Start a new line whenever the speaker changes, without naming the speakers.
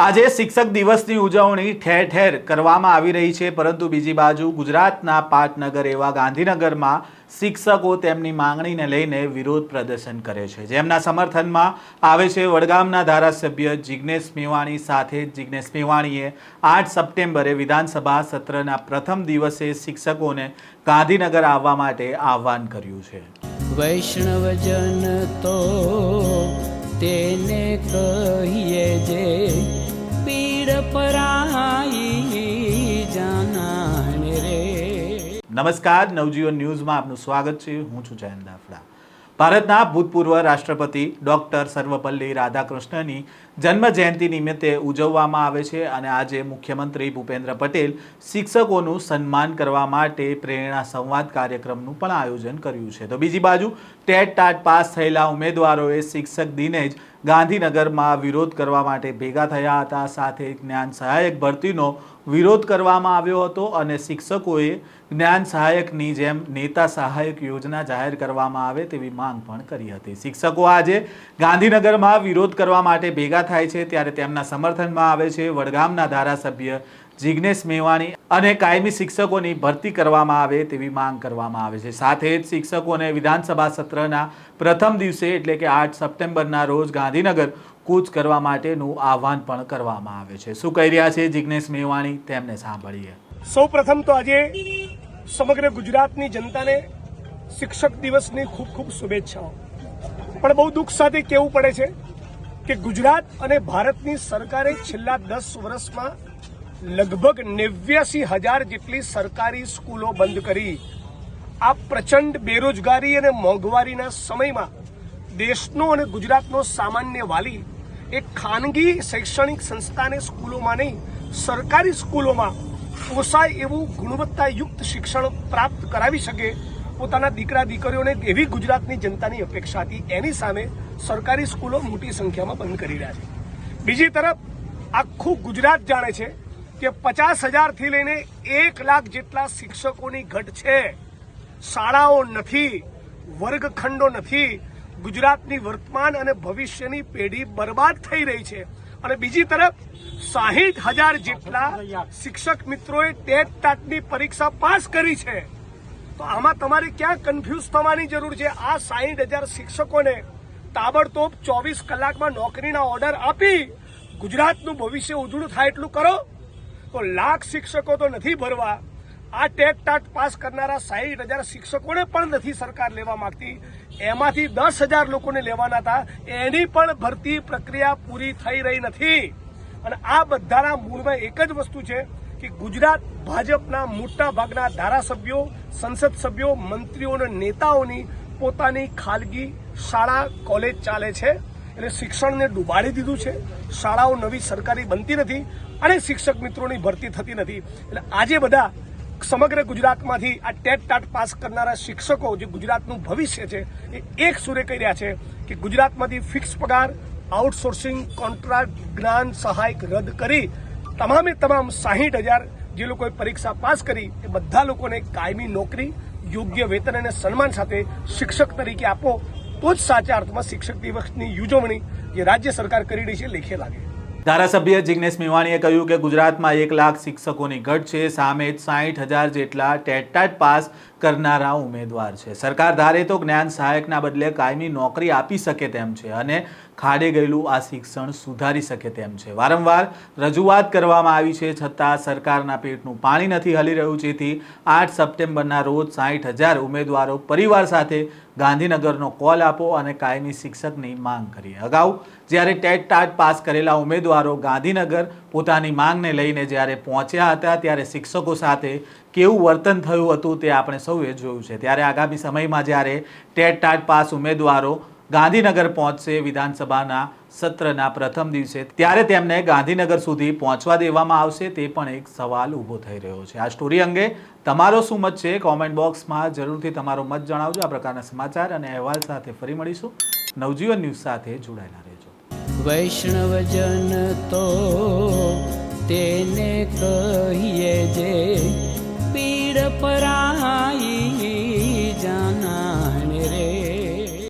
આજે શિક્ષક દિવસની ઉજવણી ઠેર ઠેર કરવામાં આવી રહી છે, પરંતુ બીજી બાજુ ગુજરાતના પાટનગર એવા ગાંધીનગરમાં શિક્ષકો તેમની માંગણીને લઈને વિરોધ પ્રદર્શન કરે છે. જેમના સમર્થનમાં આવે છે વડગામના ધારાસભ્ય જિજ્ઞેશ મેવાણી સાથે. જિજ્ઞેશ મેવાણીએ આઠ સપ્ટેમ્બરે વિધાનસભા સત્રના પ્રથમ દિવસે શિક્ષકોને ગાંધીનગર આવવા માટે આહવાન કર્યું છે.
વૈષ્ણવજન તો તેને કહીએ જે
નમસ્કાર, નવજીવન ન્યૂઝમાં આપનું સ્વાગત છે. હું છું જયંત દાફડા. ભારતના ભૂતપૂર્વ રાષ્ટ્રપતિ ડોક્ટર સર્વપલ્લી રાધાકૃષ્ણની જન્મ જયંતિ નિમિત્તે ઉજવવામાં આવે છે અને આજે મુખ્યમંત્રી ભૂપેન્દ્ર પટેલ શિક્ષકોનું સન્માન કરવા માટે પ્રેરણા સંવાદ કાર્યક્રમનું પણ આયોજન કર્યું છે. તો બીજી બાજુ ટેટ ટાટ પાસ થયેલા ઉમેદવારોએ શિક્ષક દિને જ ગાંધીનગરમાં વિરોધ કરવા માટે ભેગા થયા હતા. સાથે જ્ઞાન સહાયક ભરતીનો વિરોધ કરવામાં આવ્યો હતો અને શિક્ષકોએ જ્ઞાન સહાયકની જેમ નેતા સહાયક યોજના જાહેર કરવામાં આવે તેવી માંગ પણ કરી હતી. શિક્ષકો આજે ગાંધીનગરમાં વિરોધ કરવા માટે ભેગા થાય છે. ત્યારે તેમના સમર્થનમાં આવે છે. વડગામના ધારાસભ્ય જિજ્ઞેશ મેવાણી અને કાયમી શિક્ષકોની ભરતી કરવામાં આવે તેવી માંગ કરવામાં આવે છે. સાથે જ શિક્ષકોને વિધાનસભા સત્રના પ્રથમ દિવસે એટલે કે આઠ સપ્ટેમ્બરના રોજ ગાંધીનગર કૂચ કરવા માટેનું આહવાન પણ કરવામાં આવે છે. શું કહી રહ્યા છે જિજ્ઞેશ મેવાણી? તેમને સાંભળીએ.
સૌ તો આજે સમગ્ર ગુજરાતની જનતાને શિક્ષક દિવસની ખૂબ ખૂબ શુભેચ્છાઓ. પણ બહુ દુઃખ સાથે કહેવું પડે છે કે ગુજરાત અને ભારતની સરકારે છેલ્લા દસ વર્ષમાં લગભગ નેવ્યાસી હજાર જેટલી સરકારી સ્કૂલો બંધ કરી. આ પ્રચંડ બેરોજગારી અને મોંઘવારીના સમયમાં દેશનો અને ગુજરાતનો સામાન્ય વાલી એક ખાનગી શૈક્ષણિક સંસ્થાને સ્કૂલોમાં નહીં, સરકારી સ્કૂલોમાં પોસાય એવું ગુણવત્તાયુક્ત શિક્ષણ પ્રાપ્ત કરાવી શકે પોતાના દીકરા દીકરીઓને એવી ગુજરાતની જનતાની અપેક્ષા હતી, એની સામે સરકારી સ્કૂલો મોટી સંખ્યામાં બંધ કરી રહ્યા છે. બીજી તરફ આખું ગુજરાત જાણે છે કે પચાસ હજારથી લઈને એક લાખ જેટલા શિક્ષકોની ઘટ છે. શાળાઓ નથી, વર્ગખંડો નથી, ગુજરાતની વર્તમાન અને ભવિષ્યની પેઢી બરબાદ થઈ રહી છે. અને બીજી તરફ, સાહીઠ હજાર જેટલા શિક્ષક મિત્રોએ ટેટ ટાટની પરીક્ષા પાસ કરી છે. તો આમાં તમારે ક્યાં કન્ફ્યુઝ થવાની જરૂર છે? આ સાહીઠ હજાર શિક્ષકોને તાબડતોબ ચોવીસ કલાકમાં નોકરીના ઓર્ડર આપી ગુજરાતનું ભવિષ્ય ઉજળું થાય એટલું કરો. તો લાખ શિક્ષકો તો નથી ભરવા. આ ટેટ ટાટ પાસ કરનારા સાહીઠ હજાર શિક્ષકોને પણ નથી સરકાર લેવા માંગતી. એમાંથી દસ હજાર લોકોને લેવાના હતા. એની પણ ભરતી પ્રક્રિયા પૂરી થઈ રહી નથી. અને આ બધાના મૂળમાં એક જ વસ્તુ છે કે ગુજરાત ભાજપના મોટા ભાગના ધારાસભ્યો, સંસદ સભ્યો, મંત્રીઓ અને નેતાઓની પોતાની ખાલગી શાળા, કોલેજ ચાલે છે. એટલે શિક્ષણને ડૂબાડી દીધું છે. શાળાઓ નવી સરકારી બનતી નથી અને શિક્ષક મિત્રોની ભરતી થતી નથી. એટલે આજે બધા સમગ્ર ગુજરાતમાંથી આ ટેટ ટાટ પાસ કરનારા શિક્ષકો જે ગુજરાતનું ભવિષ્ય છે, એ એક સુરે કહી રહ્યા છે કે ગુજરાતમાંથી ફિક્સ પગાર, આઉટસોર્સિંગ, કોન્ટ્રાક્ટ, જ્ઞાન, સહાયક રદ કરી તમામે તમામ સાહીઠ હજાર જે લોકોએ પરીક્ષા પાસ કરી, એ બધા લોકોને કાયમી નોકરી, યોગ્ય વેતન અને સન્માન સાથે શિક્ષક તરીકે આપો. તો જ સાચા અર્થમાં શિક્ષક દિવસની ઉજવણી જે રાજ્ય સરકાર કરી રહી છે, લેખે લાગે.
ધારાસભ્ય જિગ્નેશ મેવાણીએ કહ્યું કે ગુજરાતમાં એક લાખ શિક્ષકોની ઘટ છે, સામે જ સાહીઠ હજાર જેટલા ટેટટાટ પાસ કરનારા ઉમેદવાર છે. સરકાર ધારે તો જ્ઞાન સહાયકના બદલે કાયમી નોકરી આપી શકે તેમ છે અને ખાડે ગયેલું આ શિક્ષણ સુધારી શકે તેમ છે. વારંવાર રજૂઆત કરવામાં આવી છે, છતાં સરકારના પેટનું પાણી નથી હલી રહ્યું. જેથી આઠ સપ્ટેમ્બરના રોજ સાહીઠ હજાર ઉમેદવારો પરિવાર સાથે ગાંધીનગરનો કોલ આપો અને કાયમી શિક્ષકની માંગ કરીએ. અગાઉ જ્યારે ટેટ ટાટ પાસ કરેલા ઉમેદવારો ગાંધીનગર પોતાની માંગને લઈને જ્યારે પહોંચ્યા હતા, ત્યારે શિક્ષકો સાથે કેવું વર્તન થયું હતું તે આપણે સૌએ જોયું છે. ત્યારે આગામી સમયમાં જ્યારે ટેટ ટાટ પાસ ઉમેદવારો ગાંધીનગર પહોંચશે વિધાનસભાના સત્રના પ્રથમ દિવસે, ત્યારે તેમને ગાંધીનગર સુધી પહોંચવા દેવામાં આવશે તે પણ એક સવાલ ઊભો થઈ રહ્યો છે. આ સ્ટોરી અંગે તમારો શું મત છે? કોમેન્ટ બોક્સમાં જરૂરથી તમારો મત જણાવજો. આ પ્રકારના સમાચાર અને અહેવાલ સાથે ફરી મળીશું. નવજીવન ન્યૂઝ સાથે જોડાયેલા રહેજો.
વૈષ્ણવજન તો તેને કહીએ